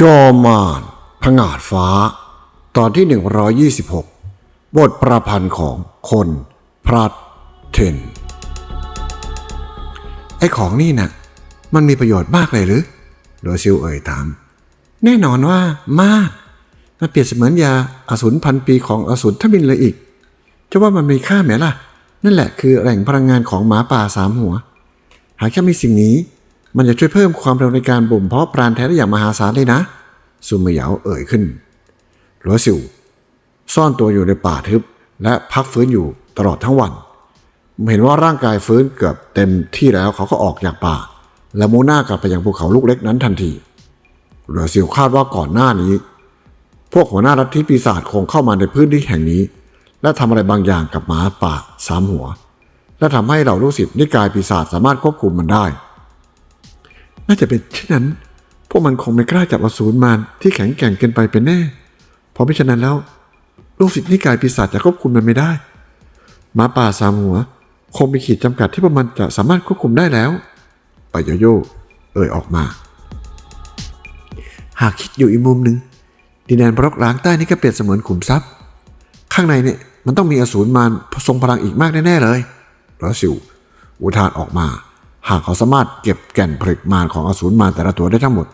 จอมานผงาดฟ้า ตอนที่ 126 บทประพันธ์ของคนพลัดเทนไอ้ของนี่น่ะมันมีประโยชน์มากเลยหรือโดซิลเอ่ยถาม แน่นอนว่ามาก มันเปรียบเสมือนยาอสูรพันปีของอสูรทมินเลยอีก จะว่ามันมีค่าไหมล่ะ นั่นแหละคือแหล่งพลังงานของหมาป่าสามหัว หากแค่มีสิ่งนี้ มันจะช่วยเพิ่มความเร็วในการบ่มเพาะปราณแท้ได้อย่างมหาศาลเลยนะซุมเหยาเอ่ยขึ้นหลัวสิวซ่อนตัวอยู่ในป่าทึบ และพักฟื้นอยู่ตลอดทั้งวันเห็นว่าร่างกายฟื้นเกือบเต็มที่แล้วเขาก็ออกจากป่า และมุ่งหน้ากลับไปยังภูเขาลูกเล็กนั้นทันทีหลัวสิวคาดว่าก่อนหน้านี้ พวกหัวหน้ารัฐที่ปีศาจคงเข้ามาในพื้นที่แห่งนี้ และทำอะไรบางอย่างกับหมาป่าสามหัว และทำให้เหล่าลูกศิษย์นิกายปีศาจสามารถควบคุมมันได้ น่าจะเป็นเช่นนั้น พวกมันคงไม่กล้าจับอสูรมารที่แข็งแกร่งเกินไปเป็นแน่ เพราะไม่ฉะนั้นแล้วลูกศิษย์นิกายปีศาจจะควบคุมมันไม่ได้หมาป่าสามหัว คงมีขีดจำกัดที่พวกมันจะสามารถควบคุมได้แล้วปโยโยเอ่ยออกมา หากคิดอยู่อีกมุมหนึ่งดินแดนบรกล้างใต้นี่ก็เปรียบเสมือนขุมทรัพย์ ข้างในเนี่ยมันต้องมีอสูรมารทรงพลังอีกมากแน่ๆเลยรสิวอุทานออกมา หากเขาสามารถเก็บแก่นผลิตมารของอสูรมารแต่ละตัวได้ทั้งหมด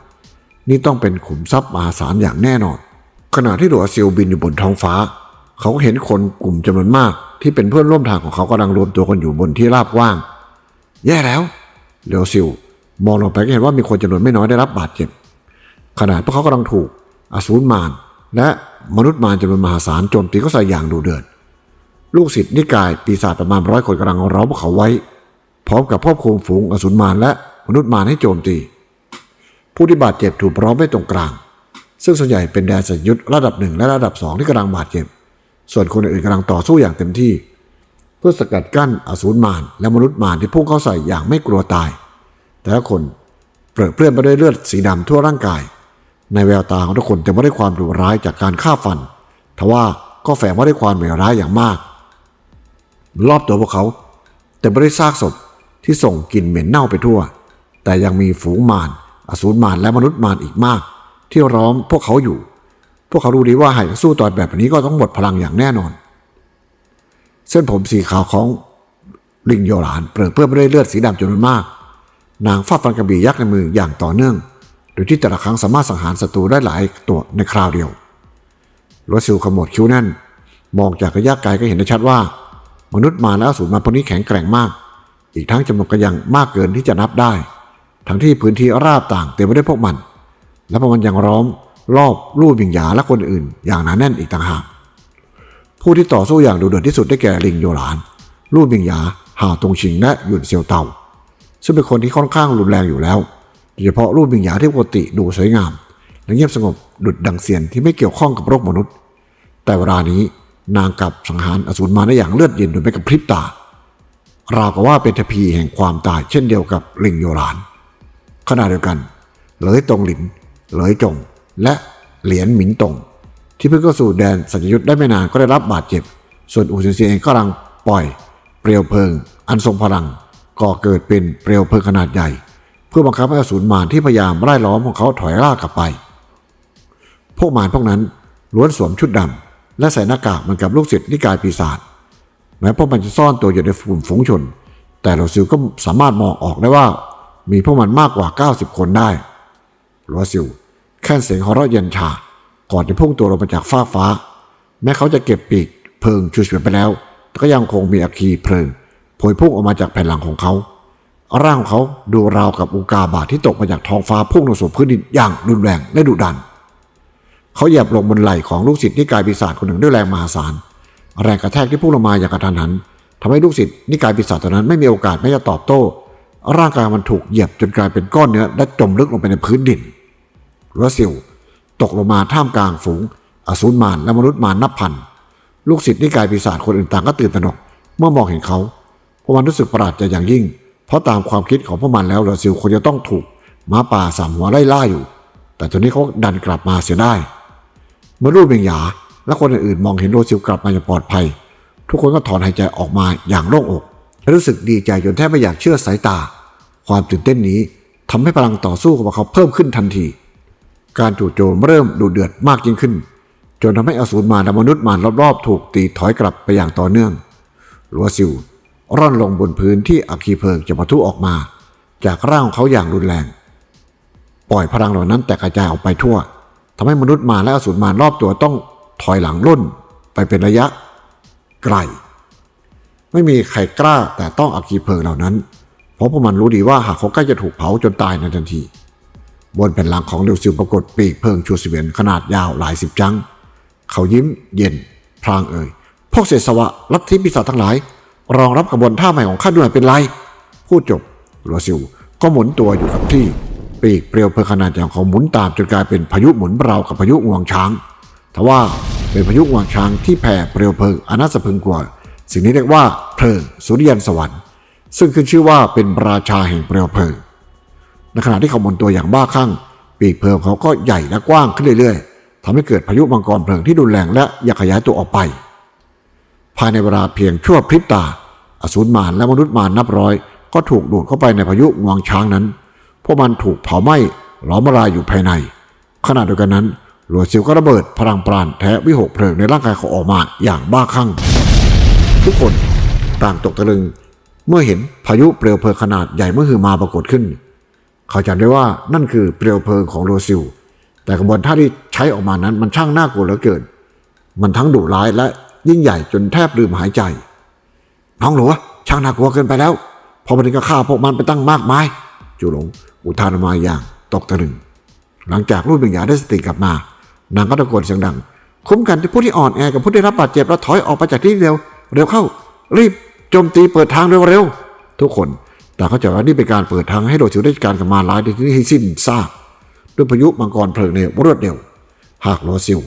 นี่ต้องเป็นขุมทรัพย์มหาศาลอย่างแน่นอน ขณะที่หลัวซิลบินอยู่บนท้องฟ้า เขาก็เห็นคนกลุ่มจำนวนมากที่เป็นเพื่อนร่วมทางของเขากำลังรวมตัวกันอยู่บนที่ราบว่าง แย่แล้วเหลียวซิลมองลงไปก็เห็นว่ามีคนจำนวนไม่น้อยได้รับบาดเจ็บ ขณะพวกเขากำลังถูกอสูรมารและมนุษย์มารจำนวนมหาศาลโจมตีเขาใส่อย่างดุเดือด ลูกศิษย์นิกายปีศาจประมาณร้อยคนกำลังร้อมพวกเขาไว้ พร้อมกับควบคุมฝูงอสูรมารและมนุษย์มารให้โจมตี ผู้ที่บาดเจ็บถูกพร้อมไว้ตรงกลาง ซึ่งส่วนใหญ่เป็นแดนสัญยุทธระดับหนึ่งและระดับสองที่กำลังบาดเจ็บ ส่วนคนอื่นกำลังต่อสู้อย่างเต็มที่ เพื่อสกัดกั้นอสูรมารและมนุษย์มารที่พุ่งเข้าใส่อย่างไม่กลัวตาย แต่ละคนเปรอะเปื้อนไปด้วยเลือดสีดำทั่วร่างกาย ในแววตาของทุกคนเต็มไปด้วยความดุร้ายจากการฆ่าฟันทว่าก็แฝงมาด้วยความเหม่ร้ายอย่างมาก รอบตัวพวกเขาเต็มไปด้วยซากศพ ที่ส่งกลิ่นเหม็นเน่าไปทั่ว แต่ยังมีฝูงมารอสูรมารและมนุษย์มารอีกมาก ที่ร้อมพวกเขาอยู่ พวกเขารู้ดีว่าหากสู้ต่อแบบนี้ก็ต้องหมดพลังอย่างแน่นอน เส้นผมสีขาวของลิงโยหลานเปลือเปื้อนไปด้วยเลือดสีดำจำนวนมาก นางฟาดฟันกระบี่ยักษ์ในมืออย่างต่อเนื่อง โดยที่แต่ละครั้งสามารถสังหารศัตรูได้หลายตัวในคราวเดียวรถซิลขมวดคิ้วแน่น มองจากระยะไกลก็เห็นได้ชัดว่า มนุษย์มาและอสูรมาพวกนี้แข็งแกร่งมาก อีกทั้งจำนวนก็ยังมากเกินที่จะนับได้ ทั้งที่พื้นที่ราบต่างเต็มไปด้วยพวกมัน และพวกมันยังร้อมรอบลู่บิงหยาและคนอื่น อย่างหนาแน่นอีกต่างหาก ผู้ที่ต่อสู้อย่างดุเดือดที่สุดได้แก่ลิงโยหลาน ลู่บิงหยาห่าวตงชิงและหยุนเซียวเตาซึ่งเป็นคนที่ค่อนข้างรุนแรงอยู่แล้วโดยเฉพาะรูปบิงหยาที่ปกติดูสวยงาม และเงียบสงบดุดดังเซียนที่ไม่เกี่ยวข้องกับโรคมนุษย์ แต่เวลานี้นางกับสังหารอสูรมาได้อย่างเลือดเย็นโดยไม่กระพริบตา ราวกับว่าเป็นทพีแห่งความตายเช่นเดียวกับลิงโยหลาน ขณะเดียวกัน เหลยตงหลิน เหลยจง และเหรียญหมินตง ที่เพิ่งเข้าสู่แดนสัญญยุทธ์ได้ไม่นานก็ได้รับบาดเจ็บ ส่วนอูซินเซียเองก็กำลังปล่อย เปลวเพลิง อันทรงพลังก่อเกิดเป็นเปลวเพลิงขนาดใหญ่ เพื่อบังคับให้อสูรมารที่พยายามไล่ล้อมของเขาถอยล่ากลับไป พวกมารพวกนั้นล้วนสวมชุดดำและใส่หน้ากากเหมือนกับลูกศิษย์นิกายปีศาจ แม้พวกมันจะซ่อนตัวอยู่ในฝุ่นฝูงชน แต่เราซิลก็สามารถมองออกได้ว่า มีพวกมันมากกว่า 90 คนได้ลัวซิลแค่นเสียงหัวเราะเย็นชา ก่อนจะพุ่งตัวลงมาจากฟ้าฟ้า แม้เขาจะเก็บปีกเพลิงชูเฉียไปแล้ว แต่ก็ยังคงมีอัคคีเพลิงโผยพุ่งออกมาจากแผ่นหลังของเขาร่างของเขาดูราวกับอุกาบาตที่ตกมาจากท้องฟ้าพุ่งลงสู่พื้นดินอย่างรุนแรงและดุดัน เขาเหยียบลงบนไหล่ของลูกศิษย์นิกายปีศาจคนหนึ่งด้วยแรงมหาศาล แรงกระแทกที่พุ่งลงมาอย่างกระทันหันทำให้ลูกศิษย์นิกายปีศาจตัวนั้นไม่มีโอกาสแม้จะตอบโต้ ร่างกายมันถูกเหยียบจนกลายเป็นก้อนเนื้อและจมลึกลงไปในพื้นดินรัสซิลตกลงมาท่ามกลางฝูง อสูรมารและมนุษย์มารนับพันลูกศิษย์นิกายปีศาจคนอื่นต่างก็ตื่นตระหนก เมื่อมองเห็นเขาพวกมันรู้สึกประหลาดใจอย่างยิ่ง เพราะตามความคิดของพวกมันแล้วรัสซิลควรจะต้องถูกหมาป่าสามหัวไล่ล่าอยู่ แต่ตอนนี้เขาดันกลับมาเสียได้เมื่อรูปเบียงหยา และคนอื่นๆมองเห็นโรซิลกลับมาอย่างปลอดภัย ทุกคนก็ถอนหายใจออกมาอย่างโล่งอกและรู้สึกดีใจจนแทบไม่อยากเชื่อสายตา ความตื่นเต้นนี้ทำให้พลังต่อสู้ของพวกเขาเพิ่มขึ้นทันที การจู่โจมเริ่มดุเดือดมากยิ่งขึ้น จนทำให้อสูรมารและมนุษย์มารรอบๆ ถูกตีถอยกลับไปอย่างต่อเนื่องลัวซิวร่อนลงบนพื้นที่อัคคีเพลิงจะปะทุออกมา จากร่างของเขาอย่างรุนแรง ปล่อยพลังเหล่านั้นแตกกระจายออกไปทั่วทำให้มนุษย์มารและอสูรมารรอบตัวต้อง ถอยหลังรุ่นไปเป็นระยะไกล ไม่มีใครกล้าแต่ต้องอัคคีเพลิงเหล่านั้น เพราะพวกมันรู้ดีว่าหากเขาใกล้จะถูกเผาจนตายในทันที บนแผ่นหลังของเดวซิลปรากฏปีกเพลิงชูสเวียนขนาดยาวหลายสิบจัง เขายิ้มเย็นพลางเอ่ย พวกเศษสวะลัทธิปีศาจทั้งหลาย รองรับกระบวนท่าใหม่ของข้าด้วยเป็นไร พูดจบลัวซิลก็หมุนตัวอยู่กับที่ปีกเปลวเพลิงขนาดใหญ่ของหมุนตามจนกลายเป็นพายุหมุนรากับพายุงวงช้าง ทว่าเป็นพายุงวงช้างที่แผ่เปลวเพลิงอนาสะพึงกว่า สิ่งนี้เรียกว่าเพลิงสุริยันสวรรค์ซึ่งขึ้นชื่อว่าเป็นราชาแห่งเปลวเพลิงในขณะที่เขาหมุนตัวอย่างบ้าคลั่งปีกเพลิงเขาก็ใหญ่และกว้างขึ้นเรื่อยๆทำให้เกิดพายุมังกรเพลิงที่รุนแรงและอยากขยายตัวออกไป ภายในเวลาเพียงชั่วพริบตา อสูรมารและมนุษย์มารนับร้อย ก็ถูกดูดเข้าไปในพายุงวงช้างนั้นพวกมันถูกเผาไหม้ล้อมละลายอยู่ภายใน ขณะเดียวกันนั้น หลวงซิวก็ระเบิดพลังปราณแท้วิหกเพลิงในร่างกายเขาออกมาอย่างบ้าคลั่ง ทุกคนต่างตกตะลึง เมื่อเห็นพายุเปลวเพลิงขนาดใหญ่เมื่อฮือมาปรากฏขึ้น เขาจำได้ว่านั่นคือเปลวเพลิงของโรซิล แต่กระบวนท่าที่ใช้ออกมานั้นมันช่างน่ากลัวเหลือเกิน มันทั้งดุร้ายและยิ่งใหญ่จนแทบลืมหายใจ น้องหลวช่างน่ากลัวเกินไปแล้ว พอมันถึงก็ฆ่าพวกมันไปตั้งมากมายจูหลงอุทานออกมาอย่างตกตะลึง หลังจากรูปวิญญาได้สติกลับมา นางก็ตะโกนเสียงดัง คุ้มกันที่ผู้ที่อ่อนแอกับผู้ได้รับบาดเจ็บแล้วถอยออกไปจากที่เร็ว เร็วเข้า รีบโจมตีเปิดทางเร็วๆทุกคนแต่เข้าใจว่านี่เป็นการเปิดทางให้โดดสิวได้การกับมารร้ายในที่นี้ให้สิ้นซากด้วยพายุมังกรเพลิงในรวดเร็ว หากโรซิล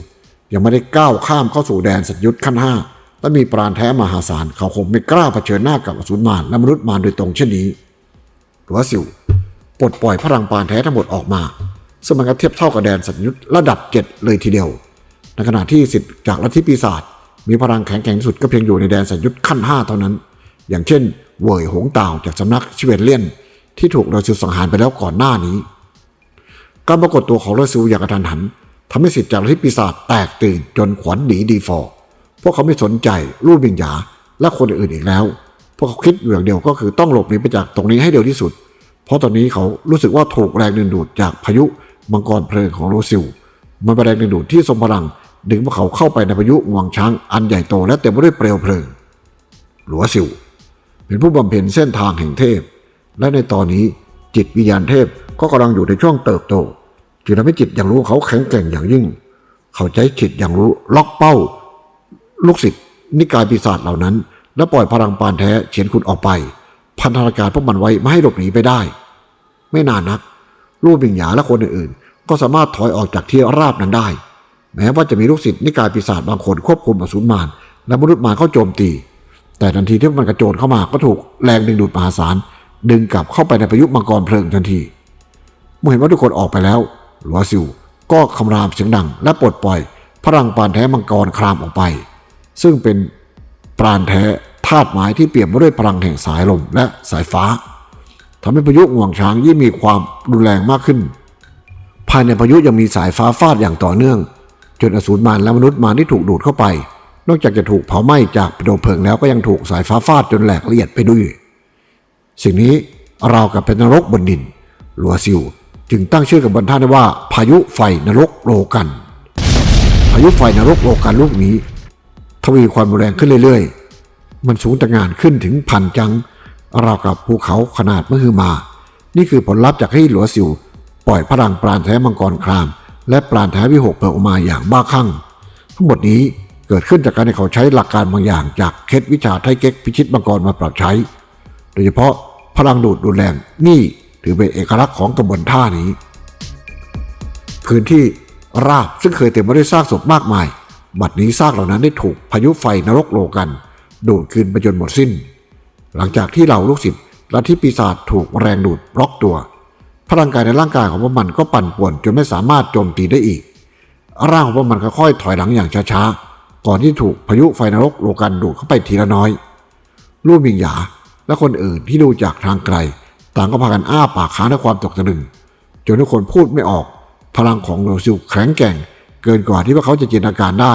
ยังไม่ได้ก้าวข้ามเข้าสู่แดนสัตยุทธขั้นห้าและมีปราณแท้มหาศาลเขาคงไม่กล้าเผชิญหน้ากับอสูรมารและมนุษย์มารโดยตรงเช่นนี้โรซิลปลดปล่อยพลังปานแท้ทั้งหมดออกมา ซึ่งมันก็เทียบเท่ากับแดนสัตว์ยุทธระดับเจ็ดเลยทีเดียว ในขณะที่สิทธิ์จากลัทธิปีศาจมีพลังแข็งแกร่งที่สุดก็เพียงอยู่ในแดนสัตว์ยุทธขั้นห้าเท่านั้น อย่างเช่นเวยหงต่าจากสำนักชิเวนเลียน ที่ถูกเราซิลสังหารไปแล้วก่อนหน้านี้ การปรากฏตัวของเราซิลอย่างกระทันหันทำให้สิทธิ์จากลัทธิปีศาจแตกตื่นจนขวัญหนีดีฟอร์พวกเขาไม่สนใจรูปวิญญาและคนอื่นอีกแล้ว พวกเขาคิดอย่างเดียวก็คือต้องหลบหนีไปจากตรงนี้ให้เร็วที่สุด เพราะตอนนี้เขารู้สึกว่าถูกแรงดึงดูดจากพายุ มังกรเพลิงของโรซิล มันเป็นแรงดึงดูดที่ทรงพลัง ดึงพวกเขาเข้าไปในพายุงวงช้างอันใหญ่โตและเต็มไปด้วยเปลวเพลิง หลัวซิวเป็นผู้บำเพ็ญเส้นทางแห่งเทพ และในตอนนี้จิตวิญญาณเทพก็กำลังอยู่ในช่วงเติบโตจึงทำให้จิตอย่างรู้เขาแข็งแกร่งอย่างยิ่ง เขาใช้จิตอย่างรู้ล็อกเป้า ลูกศิษย์นิกายปีศาจเหล่านั้น และปล่อยพลังปานแท้เฉียนคุณออกไป พันธนาการพวกมันไว้ไม่ให้หลบหนีไปได้ ไม่นานนัก รูปวิญญาและคนอื่นๆ ก็สามารถถอยออกจากที่ราบนั้นได้ แม้ว่าจะมีลูกศิษย์นิกายปีศาจบางคนควบคุมอสูรมารและมนุษย์มารเข้าโจมตี แต่ทันทีที่มันกระโจนเข้ามาก็ถูกแรงดึงดูดมหาศาลดึงกลับเข้าไปในพายุมังกรเพลิงทันทีเมื่อเห็นว่าทุกคนออกไปแล้วหลัวซิวก็คำรามเสียงดัง และปลดปล่อย พลังปานแท้มังกรครามออกไป ซึ่งเป็นปราณแท้ธาตุไม้ที่เปี่ยมไปด้วยพลังแห่งสายลมและสายฟ้า ทำให้พายุงวงช้างยิ่งมีความรุนแรงมากขึ้น ภายในพายุยังมีสายฟ้าฟาดอย่างต่อเนื่อง จนอสูรมารและมนุษย์มารที่ถูกดูดเข้าไป นอกจากจะถูกเผาไหม้จากเปลวเพลิงแล้วก็ยังถูกสายฟ้าฟาดจนแหลกละเอียดไปด้วย สิ่งนี้เรากับเป็นนรกบนดินลัวซิวจึงตั้งชื่อกับบนท่านว่า พายุไฟนรกโลกัน พายุไฟนรกโลกันลูกนี้ ทวีความรุนแรงขึ้นเรื่อยๆ มันสูงตะงานขึ้นถึงพันจัง ราวกับภูเขาขนาดมหึมา นี่คือผลลัพธ์จากให้หลัวซิว ปล่อยพลังปราณแท้มังกรคราม และปราณแท้วิหกเปิดออกมาอย่างบ้าคลั่ง ทั้งหมดนี้เกิดขึ้นจากการที่เขาใช้หลักการบางอย่าง จากเคล็ดวิชาไทเก๊กพิชิตมังกรมาปรับใช้ โดยเฉพาะพลังดูดรุนแรงนี่ถือเป็นเอกลักษณ์ของกระบวนท่านี้ พื้นที่ราบซึ่งเคยเต็มไปด้วยซากศพมากมาย บัดนี้ซากเหล่านั้นได้ถูกพายุไฟนรกโลกัน ดูดคืนไปจนหมดสิ้น หลังจากที่เหล่าลูกศิษย์ละที่ปีศาจถูกแรงดูดบล็อกตัว พลังกายในร่างกายของพวกมันก็ปั่นป่วนจนไม่สามารถโจมตีได้อีก ร่างของพวกมันค่อยๆถอยหลังอย่างช้าๆ ก่อนที่ถูกพายุไฟนรกโลกันดูดเข้าไปทีละน้อย ลู่มิงหยาและคนอื่นที่ดูจากทางไกล ต่างก็พากันอ้าปากค้างด้วยความตกตะลึงจนทุกคนพูดไม่ออก พลังของโรซิลแข็งแกร่ง เกินกว่าที่พวกเขาจะจินตนาการได้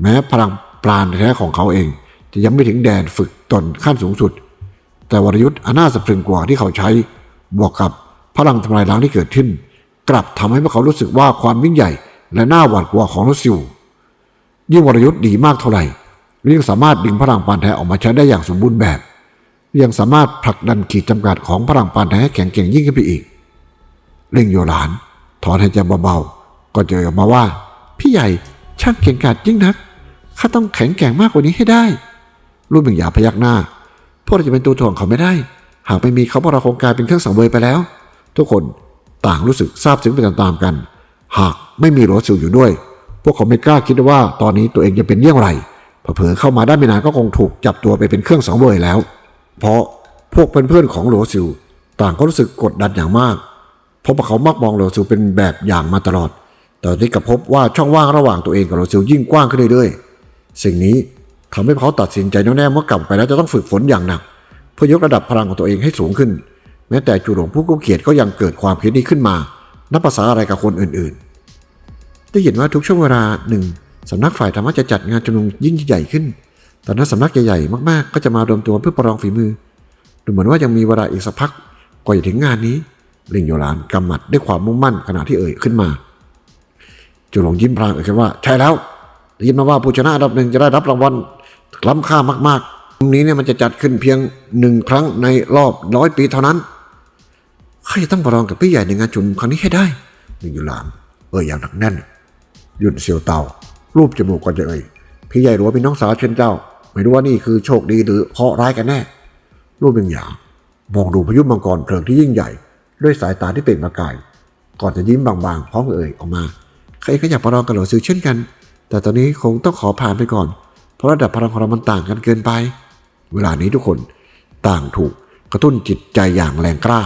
แม้พลังปราณแท้ของเขาเอง จะยังไม่ถึงแดนฝึก ตนขั้นสูงสุด แต่วรยุทธ์อันน่าสะพรึงกว่าที่เขาใช้ บวกกับพลังทำลายล้างที่เกิดขึ้น กลับทำให้พวกเขารู้สึกว่าความยิ่งใหญ่ และน่าหวาดกลัวของโรซิลยิ่งวรยุทธ์ดีมากเท่าไหร่ยิ่งสามารถดึงพลังปานแท้ออกมาใช้ได้อย่างสมบูรณ์แบบ ยังสามารถผลักดันขีดจำกัดของพลังปานแท้แข็งแกร่งยิ่งขึ้นไปอีกเร่งโยหลาน ถอนหายใจเบาๆก็เจอออกมาว่า พี่ใหญ่ช่างเก่งกาจยิ่งนักข้าต้องแข็งแกร่งมากกว่านี้ให้ได้ รูปหนึ่งหยาพยักหน้า พวกเราจะเป็นตัวถ่วงเขาไม่ได้ หากไม่มีเขาพวกเราคงกลายเป็นเครื่องสังเวยไปแล้ว ทุกคนต่างรู้สึกซาบซึ้งไปตามๆกัน หากไม่มีโรสิลอยู่ด้วย พวกเขาไม่กล้าคิดว่าตอนนี้ตัวเองจะเป็นเยี่ยงไรเผลอเข้ามาได้ไม่นานก็คงถูกจับตัวไปเป็นเครื่องสังเวยแล้ว เพราะพวกเพื่อนๆของโรซิลต่างก็รู้สึกกดดันอย่างมาก เพราะว่าเขามักมองโรซิลเป็นแบบอย่างมาตลอด แต่ตอนนี้กลับพบว่าช่องว่างระหว่างตัวเองกับโรซิลยิ่งกว้างขึ้นเรื่อยๆ สิ่งนี้ ทำให้เขาตัดสินใจแน่วๆว่ากลับไปแล้วจะต้องฝึกฝนอย่างหนัก เพื่อยกระดับพลังของตัวเองให้สูงขึ้น แม้แต่จูหลงผู้กู้เกียรติก็ยังเกิดความคิดนี้ขึ้นมา นับภาษาอะไรกับคนอื่นๆ ได้เห็นว่าทุกช่วงเวลาหนึ่งสำนักฝ่ายธรรมะจะจัดงานชุมนุมยิ่งใหญ่ขึ้น แตอนนั้นสำนักใหญ่ๆมากๆ ก็จะมารวมตัวเพื่อประลองฝีมือ ดูเหมือนว่ายังมีเวลาอีกสักพักกว่าจะถึงงานนี้ลิงโยลานกำหมัดด้วยความมุ่งมั่นขณะที่เอ่ยขึ้นมาจูหลงยิ้มพลางเอ่ยขึ้นว่าใช่แล้วได้ยินมาว่าผู้ชนะอันดับหนึ่งจะได้รับรางวัล ล้ำค่ามากๆตรงนี้เนี่ยมันจะจัดขึ้นเพียงหนึ่งครั้งในรอบร้อยปีเท่านั้นข้าจะต้องประลองกับพี่ใหญ่ในงานชุมนุมครั้งนี้ให้ได้ลิงโยลานเอ่ยอย่างหนักแน่น หยุดเสียวเตารูปจมูกก่อนจะเอ่ยพี่ใหญ่รู้ว่าเป็นน้องสาวเช่นเจ้า ไม่รู้ว่านี่คือโชคดีหรือเคราะห์ร้ายกันแน่ รูปหนึ่งอย่างมองดูพายุมังกรเพลิงที่ยิ่งใหญ่ ด้วยสายตาที่เปล่งประกาย ก่อนจะยิ้มบางๆพร้อมเอ่ยออกมาใครก็อยากประลองกับหล่าซิลเช่นกัน แต่ตอนนี้คงต้องขอผ่านไปก่อน เพราะระดับพลังของเรามันต่างกันเกินไป เวลานี้ทุกคนต่างถูกกระตุ้นจิตใจอย่างแรงกล้า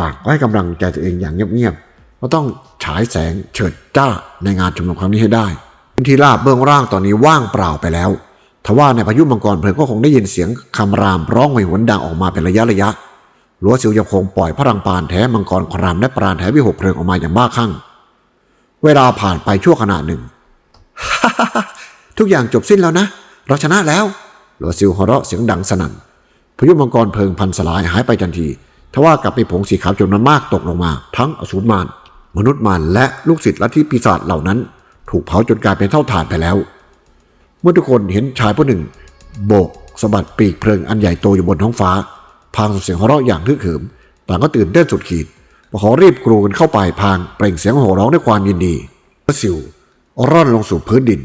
ต่างก็ให้กำลังใจตัวเองอย่างเงียบๆว่าต้องฉายแสงเฉิดจ้าในงานชุมนุมครั้งนี้ให้ได้พื้นที่ราบเบื้องล่างตอนนี้ว่างเปล่าไปแล้วทว่าในพายุมังกรเพลิงก็คงได้ยินเสียงคำรามร้องหวยหวนดังออกมาเป็นระยะระยะลัวซิวยังคงปล่อยพลังปานแท้มังกรครามและปราณแท้วิหกเพลิงออกมาอย่างบ้าคลั่ง เวลาผ่านไปชั่วขณะหนึ่ง ทุกอย่างจบสิ้นแล้วนะ เราชนะแล้วหลัวซิวหัวเราะเสียงดังสนั่นพยุมังกรเพลิงพันสลายหายไปทันทีทว่ากลับมีผงสีขาวจำนวนมากตกลงมา ทั้งอสูรมารมนุษย์มารและลูกศิษย์ลัทธิปีศาจเหล่านั้น ถูกเผาจนกลายเป็นเท่าฐานไปแล้ว เมื่อทุกคนเห็นชายผู้หนึ่ง โบกสะบัดปีกเพลิงอันใหญ่โตอยู่บนท้องฟ้า พางส่งเสียงหัวเราะอย่างฮึกเหิมต่างก็ตื่นเต้นสุดขีดพวกเขารีบกรูกันเข้าไปพางเปล่งเสียงโห่ร้องด้วยความยินดีพระสิวร่อนลงสู่พื้นดิน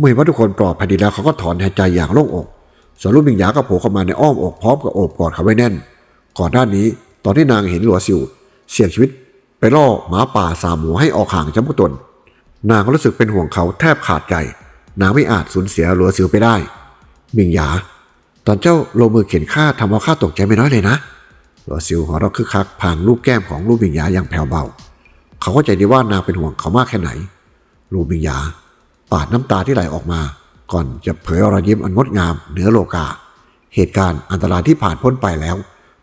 เมื่อเห็นว่าทุกคนปลอดภัยดีแล้วเขาก็ถอนหายใจอย่างโล่งอกส่วนลูกบิงหยาก็โผล่เข้ามาในอ้อมอกพร้อมกับโอบกอดเขาไว้แน่น ก่อนหน้านี้ตอนที่นางเห็นหลัวซิวเสี่ยงชีวิต ไปล่อหมาป่าสามหัวให้ออกห่างจากพวกตน นางก็รู้สึกเป็นห่วงเขาแทบขาดใจ นางไม่อาจสูญเสียหลัวซิวไปได้บิงหยา ตอนเจ้าลงมือเข็นข้าทำเอาข้าตกใจไม่น้อยเลยนะหลัวซิวหัวเราะคึกคักพางลูกแก้มของลูกบิงหยาอย่างแผ่วเบา เขาเข้าใจดีว่านางเป็นห่วงเขามากแค่ไหน ลูกบิงหยา ปาดน้ำตาที่ไหลออกมา ก่อนจะเผยรอยยิ้มอันงดงามเหนือโลกา เหตุการณ์อันตรายที่ผ่านพ้นไปแล้ว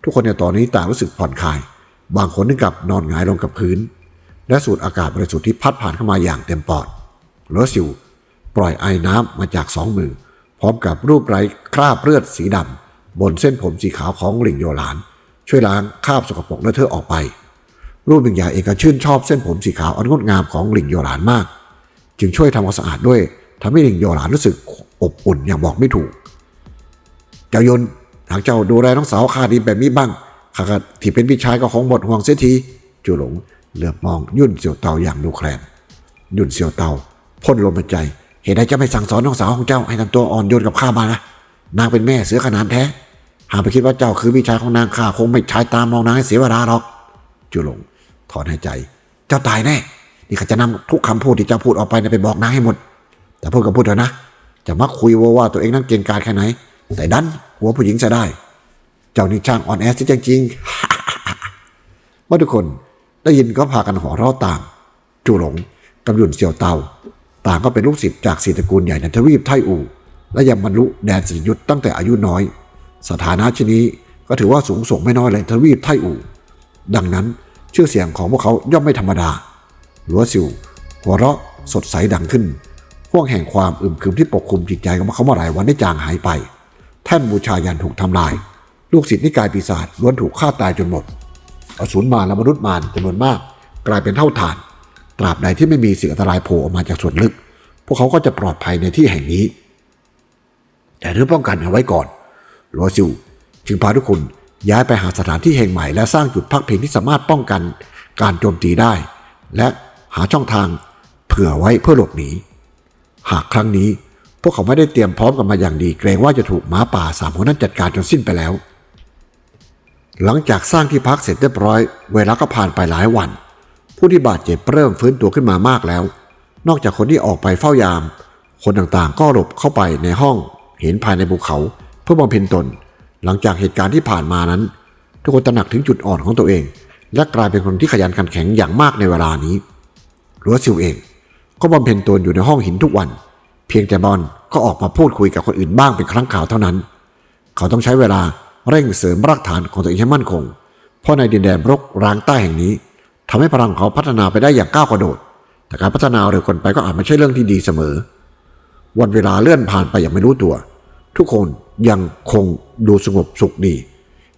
ทุกคนในตอนนี้ต่างรู้สึกผ่อนคลาย บางคนถึงกับนอนหงายลงกับพื้น และสูดอากาศบริสุทธิ์ที่พัดผ่านเข้ามาอย่างเต็มปอดโรสิวปล่อยไอ้น้ำมาจากสองมือ พร้อมกับรูปไร้คราบเลือดสีดำบนเส้นผมสีขาวของหลิงโยหลาน ช่วยล้างคราบสกปรกและเธอออกไป รูปหนึ่งอย่างเอกชื่นชอบเส้นผมสีขาวอันงดงามของหลิงโยหลานมาก จึงช่วยทำความสะอาดด้วยทำให้หลิงโยหลานรู้สึกอบอุ่นอย่างบอกไม่ถูก เจ้ายนหากเจ้าดูแลน้องสาวข้าดีแบบนี้บ้างข้าก็ที่เป็นพี่ชายก็คงหมดห่วงเสียทีจูหลงเหลือบมองยุ่นเสี่ยวเตาอย่างดูแคลนยุ่นเสี่ยวเตาพ่นลมหายใจ เหตุใดจะไม่สั่งสอนน้องสาวของเจ้าให้ทำตัวอ่อนโยนกับข้ามานะนางเป็นแม่เสือขนาดแท้ หากไปคิดว่าเจ้าคือพี่ชายของนางข้าคงไม่ใช้ตามมองนางให้เสียเวลาหรอกจูหลงถอนหายใจ เจ้าตายแน่ นี่ข้าจะนำทุกคำพูดที่เจ้าพูดออกไปเนี่ยไปบอกนางให้หมด แต่พูดก็พูดเถอะนะ จะมักคุยว่าว่าตัวเองนั้นเก่งกาจแค่ไหน แต่ดันหัวผู้หญิงจะได้ เจ้านี่ช่างอ่อนแอซะจริงๆเมื่อทุกคนได้ยินก็พากันหัวเราะตาม จูหลงกับหยุนเสี่ยวเตาต่างก็เป็นลูกศิษย์จากสีตระกูลใหญ่ในทวีปไทอูและยังบรรลุแดนสิริยุทธ์ตั้งแต่อายุน้อย สถานะชนี้ก็ถือว่าสูงส่งไม่น้อยเลยทวีปไทอูดังนั้นชื่อเสียงของพวกเขาย่อมไม่ธรรมดา หลัวซิวหัวเราะสดใสดังขึ้นห่วงแห่งความอึมครึมที่ปกคลุมจิตใจของเขามาหลายวันได้จางหายไป แท่นบูชายันถูกทำลาย ลูกศิษย์นิกายปีศาจล้วนถูกฆ่าตายจนหมดอสูรมารและมนุษย์มารจำนวนมาก กลายเป็นเท่าฐาน ตราบใดที่ไม่มีสิ่งอันตรายโผล่ออกมาจากส่วนลึก พวกเขาก็จะปลอดภัยในที่แห่งนี้ แต่เรื่องป้องกันเอาไว้ก่อนหลัวซิวจึงพาทุกคนย้ายไปหาสถานที่แห่งใหม่และสร้างจุดพักพิงที่สามารถป้องกันการโจมตีได้ และ หาช่องทางเผื่อไว้เพื่อหลบหนี หากครั้งนี้พวกเขาไม่ได้เตรียมพร้อมกันมาอย่างดีเกรงว่าจะถูกหมาป่าสามคนนั้นจัดการจนสิ้นไปแล้ว หลังจากสร้างที่พักเสร็จเรียบร้อย เวลาก็ผ่านไปหลายวัน ผู้ที่บาดเจ็บเริ่มฟื้นตัวขึ้นมามากแล้ว นอกจากคนที่ออกไปเฝ้ายาม คนต่างๆ ก็หลบเข้าไปในห้อง เห็นภายในภูเขา เพื่อบำเพ็ญตน หลังจากเหตุการณ์ที่ผ่านมานั้น ทุกคนตระหนักถึงจุดอ่อนของตัวเอง และกลายเป็นคนที่ขยันขันแข็งอย่างมากในเวลานี้ รัวซิวเอง ก็บำเพ็ญตนอยู่ในห้องหินทุกวัน เพียงแต่บอลก็ออกมาพูดคุยกับคนอื่นบ้างเป็นครั้งข่าวเท่านั้น เขาต้องใช้เวลาเร่งเสริมรากฐานของตัวเองให้มั่นคง เพราะในดินแดนรกร้างใต้แห่งนี้ทำให้พลังเขาพัฒนาไปได้อย่างก้าวกระโดด แต่การพัฒนาเร็วเกินไปก็อาจไม่ใช่เรื่องที่ดีเสมอ วันเวลาเลื่อนผ่านไปอย่างไม่รู้ตัว ทุกคนยังคงดูสงบสุขดี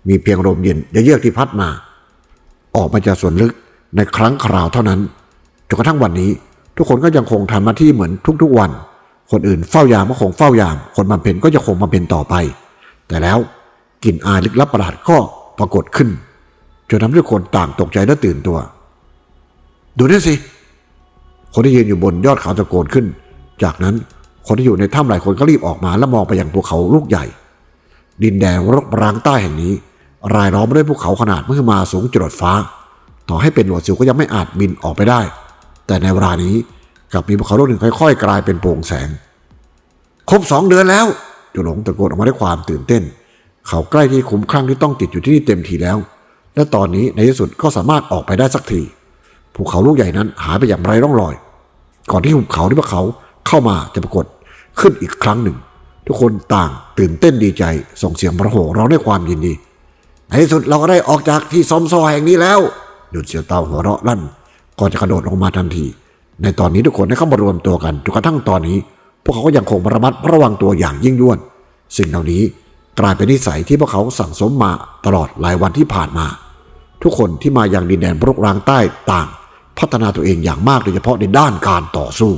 มีเพียงลมเย็นเยือกที่พัดมา ออกมาจากส่วนลึกในครั้งคราวเท่านั้น จนกระทั่งวันนี้ ทุกคนก็ยังคงทำหน้าที่เหมือนทุกๆวัน คนอื่นเฝ้ายามก็คงเฝ้ายาม คนบำเพ็ญก็จะคงบำเพ็ญต่อไป แต่แล้วกลิ่นอายลึกลับประหลาดก็ปรากฏขึ้นจนทำให้ทุกคนต่างตกใจและตื่นตัว ดูนี่สิ คนที่ยืนอยู่บนยอดเขาตะโกนขึ้น จากนั้นคนที่อยู่ในถ้ำหลายคนก็รีบออกมาและมองไปยังภูเขาลูกใหญ่ ดินแดนรกร้างใต้แห่งนี้ รายล้อมด้วยภูเขาขนาดเมื่อมาสูงจรดฟ้า ต่อให้เป็นหลวดซิวก็ยังไม่อาจบินออกไปได้ แต่ในเวลานี้กลับมีภูเขาลูกหนึ่งค่อย ๆ กลายเป็นโปร่งแสง ครบสองเดือนแล้วจุหลงตะโกนออกมาด้วยความตื่นเต้น เขาใกล้ที่คุ้มครั่งที่ต้องติดอยู่ที่นี่เต็มทีแล้ว และตอนนี้ในที่สุดก็สามารถออกไปได้สักทีภูเขาลูกใหญ่นั้นหายไปอย่างไร้ร่องรอย ก่อนที่หุบเขาที่พวกเขาเข้ามาจะปรากฏขึ้นอีกครั้งหนึ่ง ทุกคนต่างตื่นเต้นดีใจ ส่งเสียงประโหร้องด้วยความยินดีในที่สุดเราก็ได้ออกจากที่ซอมซอแห่งนี้แล้วหยุดเสียวเตาหัวเราะลั่น ก่อนจะกระโดดลงมาทันที ในตอนนี้ทุกคนได้เข้ามารวมตัวกันจนกระทั่งตอนนี้ พวกเขาก็ยังคงระมัดระวังตัวอย่างยิ่งยวดสิ่งเหล่านี้กลายเป็นนิสัยที่พวกเขาสั่งสมมาตลอดหลายวันที่ผ่านมา ทุกคนที่มาอย่างดินแดนรกรางใต้ต่าง พัฒนาตัวเองอย่างมากโดยเฉพาะในด้านการต่อสู้